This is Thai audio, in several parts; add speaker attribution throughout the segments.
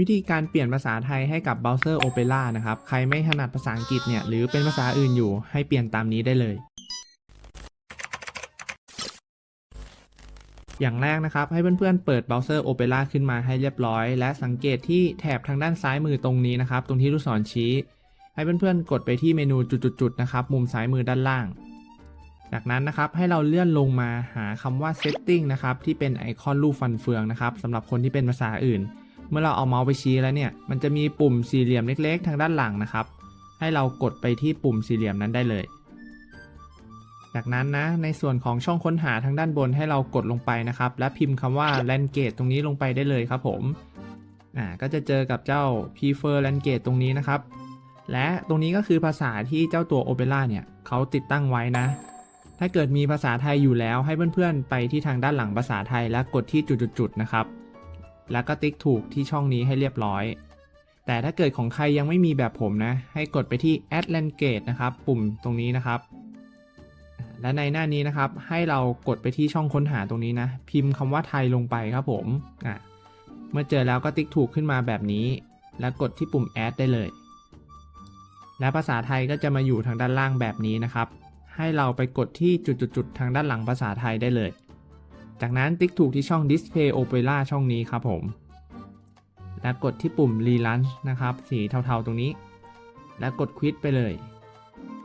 Speaker 1: วิธีการเปลี่ยนภาษาไทยให้กับเบราว์เซอร์ Opera นะครับ ใครไม่ถนัดภาษาอังกฤษเนี่ยหรือเป็นภาษาอื่นอยู่ให้เปลี่ยนตามนี้ได้เลย อย่างแรกนะครับ ให้เพื่อนๆเปิดเบราว์เซอร์ Opera ขึ้นมาให้เรียบร้อย และสังเกตที่แถบทางด้านซ้ายมือตรงนี้นะครับ ตรงที่ลูกศรชี้ ให้เพื่อนๆกดไปที่เมนูจุดๆๆนะครับมุมซ้ายมือด้านล่าง จากนั้นนะครับให้เราเลื่อนลงมาหาคำว่า setting นะครับที่เป็นไอคอนรูปฟันเฟืองนะครับสำหรับคนที่เป็นภาษาอื่น เมื่อเราเอาเมาส์ไปชี้แล้วเนี่ย มันจะมีปุ่มสี่เหลี่ยมเล็ก ๆ ทางด้านหลังนะครับ ให้เรากดไปที่ปุ่มสี่เหลี่ยมนั้นได้เลย จากนั้นนะ ในส่วนของช่องค้นหาทางด้านบนให้เรากดลงไปนะครับ และพิมพ์คำว่า language ตรงนี้ลงไปได้เลยครับผม อ่า ก็จะเจอกับเจ้า prefer language ตรงนี้นะครับ และตรงนี้ก็คือภาษาที่เจ้าตัว Opera เนี่ยเขาติดตั้งไว้นะถ้าเกิดมีภาษาไทยอยู่แล้วให้เพื่อนๆ ไปที่ทางด้านหลังภาษาไทยแล้วกดที่จุดๆนะครับ แล้วก็ติ๊กถูกที่ช่องนี้ให้เรียบร้อย แต่ถ้าเกิดของใครยังไม่มีแบบผมนะ ให้กดไปที่ add language นะครับ ปุ่มตรงนี้นะครับ และในหน้านี้นะครับ ให้เรากดไปที่ช่องค้นหาตรงนี้นะ พิมพ์คำว่าไทยลงไปครับผมอะเมื่อเจอแล้วก็ติ๊กถูกขึ้นมาแบบนี้ แล้วกดที่ปุ่ม add ได้เลย และภาษาไทยก็จะมาอยู่ทางด้านล่างแบบนี้นะครับ ให้เราไปกดที่จุดๆทางด้านหลังภาษาไทยได้เลย จากนั้นติ๊กถูกที่ช่อง Display Opera ช่องนี้ครับผม และกดที่ปุ่ม Relaunch นะครับ สีเทาๆตรงนี้ และกด Quit ไปเลย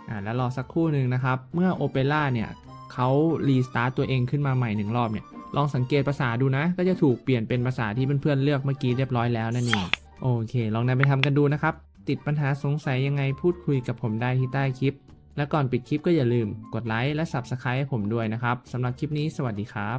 Speaker 1: อ่าแล้วรอสักครู่หนึ่งนะครับ เมื่อ Opera เนี่ยเขารีสตาร์ตตัวเองขึ้นมาใหม่หนึ่งรอบเนี่ยลองสังเกตภาษาดูนะ ก็จะถูกเปลี่ยนเป็นภาษาที่เพื่อนๆเลือกเมื่อกี้เรียบร้อยแล้วนั่นเองโอเค ลองนำไปทำกันดูนะครับ ติดปัญหาสงสัยยังไงพูดคุยกับผมได้ที่ใต้คลิป และก่อนปิดคลิปก็อย่าลืมกดไลค์และ Subscribe ให้ผมด้วยนะครับสำหรับคลิปนี้สวัสดีครับ